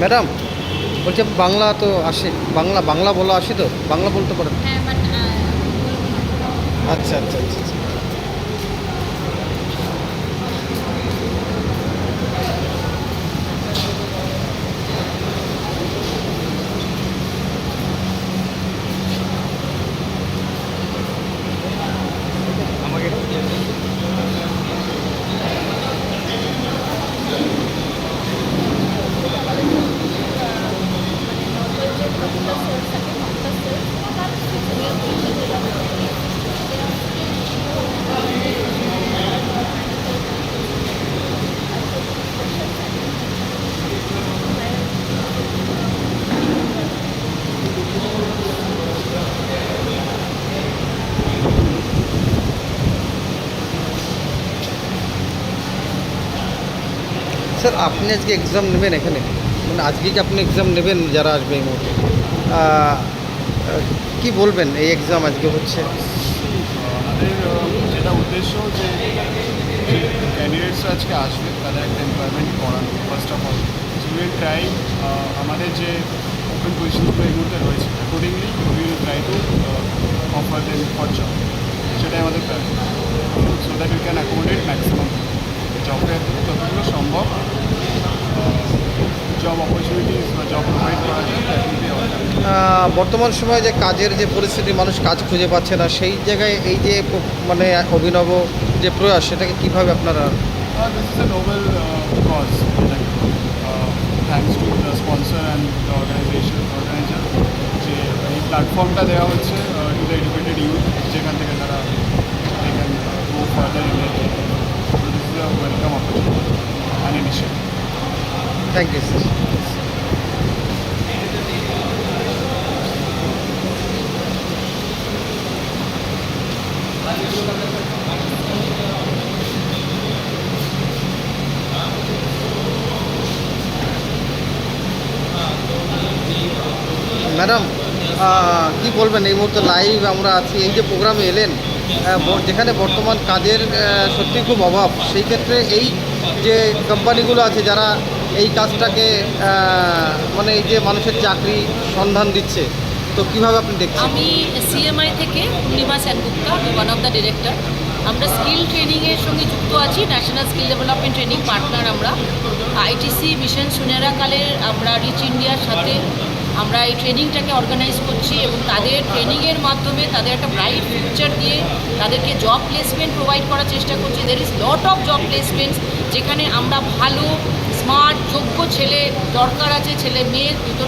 Madam বলছি বাংলা তো আসে বাংলা বাংলা বলা আসে তো? বাংলা বলতে পারেন। আচ্ছা আচ্ছা আচ্ছা আচ্ছা। স্যার, আপনি আজকে এক্সাম নেবেন এখানে? মানে আজকে কি আপনি এক্সাম নেবেন যারা আসবে এই মুহূর্তে? কি বলবেন এই এক্সাম আজকে হচ্ছে? যেটা উদ্দেশ্য যে ক্যান্ডিডেটসরা আজকে আসবে তাদের একটা এমপ্লয়মেন্ট করানো first of all will try আমাদের যে ওপেন পজিশনগুলো এই মুহূর্তে রয়েছে accordingly will try to offer them for job সেটাই আমাদের plan so that you can সম্ভব জব অপরচুনিটিস বা জব প্রোভাইড করা বর্তমান সময়ে যে কাজের যে পরিস্থিতি মানুষ কাজ খুঁজে পাচ্ছে না সেই জায়গায় এই যে মানে অভিনব যে প্রয়াস সেটাকে কীভাবে আপনারা Uh, this is a noble uh, cause. Like, uh, thanks to the sponsor and the organization, organizer, যে এই প্ল্যাটফর্মটা দেওয়া হচ্ছে টু দ্য এডুকেটেড ইউথ যেখান থেকে তারা they can go further in this is welcome opportunity thank you sir madam কি বলবেন? এই মুহূর্তে লাইভ আমরা আছি। এই যে প্রোগ্রামে এলেন যেখানে বর্তমান কাজের সত্যি খুব অভাব। সেই ক্ষেত্রে এই যে কোম্পানিগুলো আছে যারা এই কাজটাকে মানে এই যে মানুষের চাকরি সন্ধান দিচ্ছে, তো কীভাবে আপনি দেখছেন? আমি সিএমআই থেকে Purnima Sengupta one of the director আমরা স্কিল ট্রেনিংয়ের সঙ্গে যুক্ত আছি national skill development training partner আমরা। আইটিসি মিশন সুনেরাকালের আমরা রিচ ইন্ডিয়ার সাথে আমরা এই ট্রেনিংটাকে অর্গানাইজ করছি এবং তাদের ট্রেনিংয়ের মাধ্যমে তাদের একটা ব্রাইট ফিউচার দিয়ে তাদেরকে জব প্লেসমেন্ট প্রোভাইড করার চেষ্টা করছি। There is lot of job placements যেখানে আমরা ভালো স্মার্ট যোগ্য ছেলে দরকার আছে, ছেলে মেয়ে দুটো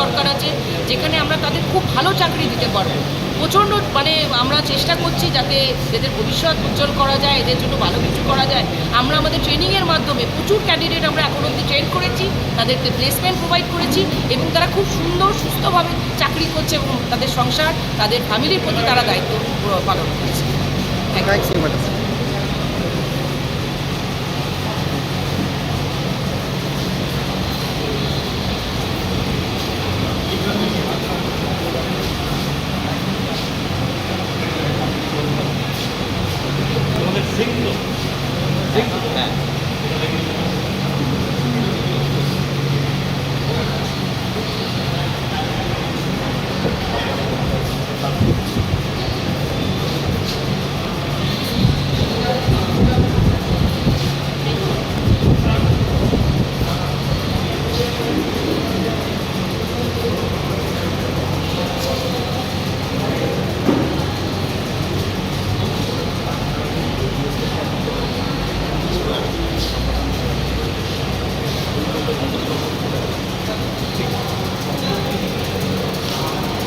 দরকার আছে, যেখানে আমরা তাদের খুব ভালো চাকরি দিতে পারব। প্রচণ্ড মানে আমরা চেষ্টা করছি যাতে এদের ভবিষ্যৎ উজ্জ্বল করা যায়, এদের জন্য ভালো কিছু করা যায়। আমরা আমাদের ট্রেনিংয়ের মাধ্যমে প্রচুর ক্যান্ডিডেট আমরা এখন অবধি ট্রেন করেছি তাদেরকে প্লেসমেন্ট প্রোভাইড করেছি এবং তারা খুব সুন্দর, সুস্থভাবে চাকরি করছে এবং তাদের সংসার, তাদের ফ্যামিলির প্রতি তারা দায়িত্ব পালন করেছে। থ্যাংক ইউ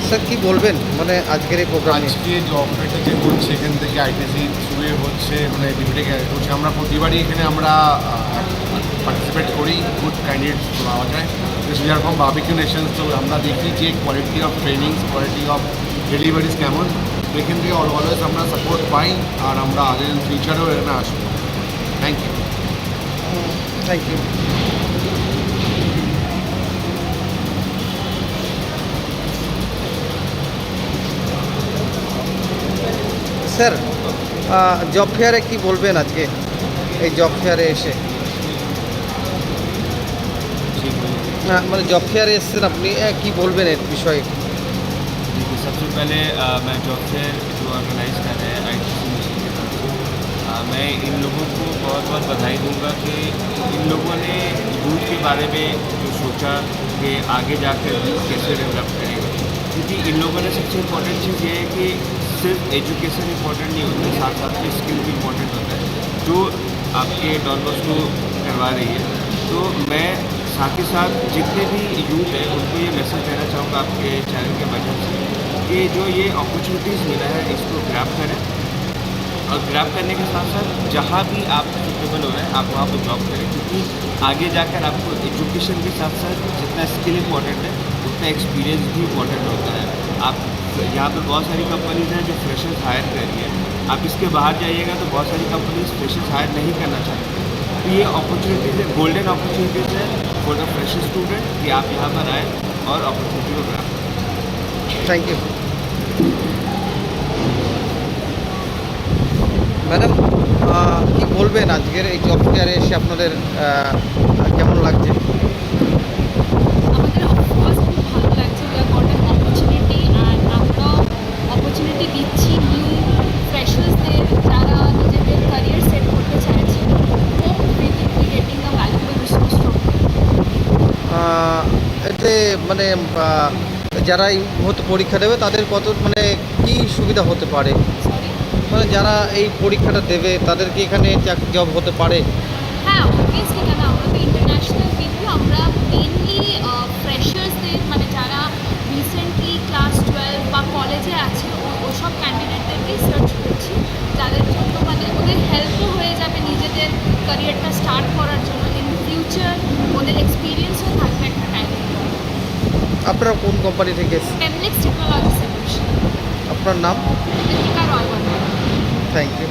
স্যার কি বলবেন? মানে আজকের এই প্রোগ্রামে। আজকে জব ফেটে যে হচ্ছে এখান থেকে আইটিসি থ্রুয়ে হচ্ছে মানে ডিবিটে হচ্ছে আমরা প্রতিবারই এখানে আমরা পার্টিসিপেট করি গুড ক্যান্ডিডেটস পাওয়া যায়। যেরকম বাবিকিউ নেশনস তো আমরা দেখি যে quality of training quality of deliveries কেমন। এখান থেকে অলওয়েজ আমরা সাপোর্ট পাই আর আমরা আগে ফিউচারেও এখানে আসব। Thank you thank you sir job ফেয়ারে কি বলবেন আজকে এই জব ফেয়ারে এসে আহ, মানে জব ফেয়ারে এসেছেন আপনি আহ, কি বলবেন এর বিষয়ে देखिए सबसे पहले अ, मैं जॉब फेयर जो ऑर्गेनाइज कर रहे हैं आई टी मिशन के तरफ से अ, मैं इन लोगों को बहुत बहुत बधाई दूंगा कि इन लोगों ने यूथ के बारे में जो सोचा कि आगे जाकर यूथ कैसे डेवलप करेंगे क्योंकि इन लोगों ने सबसे इम्पोर्टेंट चीज़ ये है कि सिर्फ़ एजुकेशन इम्पोर्टेंट नहीं होता साथ साथ में स्किल भी इम्पोर्टेंट होता है। जो आपके डॉनबॉस को करवा रही है। तो मैं साथ ही साथ जितने भी यूथ हैं, उनको ये मैसेज देना चाहूँगा आपके चैनल के माध्यम से कि जो ये अपॉर्चुनिटीज़ मिला है, इसको ग्रैब करें। और ग्रैब करने के साथ साथ जहाँ भी आप सुटेबल हो रहे हैं, आप वहाँ पर जॉब करें। क्योंकि आगे जाकर आपको एजुकेशन के साथ साथ जितना स्किल इम्पोर्टेंट है, उतना एक्सपीरियंस भी इंपॉर्टेंट होता है। आप यहाँ पर बहुत सारी कंपनीज हैं जो फ्रेशर्स हायर कर रही है आप इसके बाहर जाइएगा तो बहुत सारी कंपनीज फ्रेशर्स हायर नहीं करना चाहती तो ये अपॉर्चुनिटीज़ है गोल्डन अपॉर्चुनिटीज़ है फॉर द फ्रेशर स्टूडेंट कि आप यहाँ पर आए और अपॉर्चुनिटी को ग्रैब करें থ্যাংক ইউ ম্যাডাম কি বলবেন আজকের এই জব ফেয়ারে এসে আপনাদের আহ, কেমন লাগছে মানে যারা এই মুহূর্তে পরীক্ষা দেবে তাদের কত মানে কি সুবিধা হতে পারে? মানে যারা এই পরীক্ষাটা দেবে তাদের কি এখানে জব হতে পারে? হ্যাঁ অবভিয়াসলি কেন? আমরা তো ইন্টারন্যাশনাল আমরা মেনলি ফ্রেশার্সদের মানে যারা রিসেন্টলি ক্লাস টুয়েলভ বা কলেজে আছে ও- ওসব ক্যান্ডিডেটদেরকেই সার্চ করছি। যাদের জন্য মানে ওদের হেল্পও হয়ে যাবে নিজেদের ক্যারিয়ারটা স্টার্ট করার জন্য ইন ফিউচার ওদের এক্সপিরিয়েন্সও থাকবে একটা টাইম আপনারা কোন কোম্পানি থেকে এসেছেন? আপনার নাম? Thank you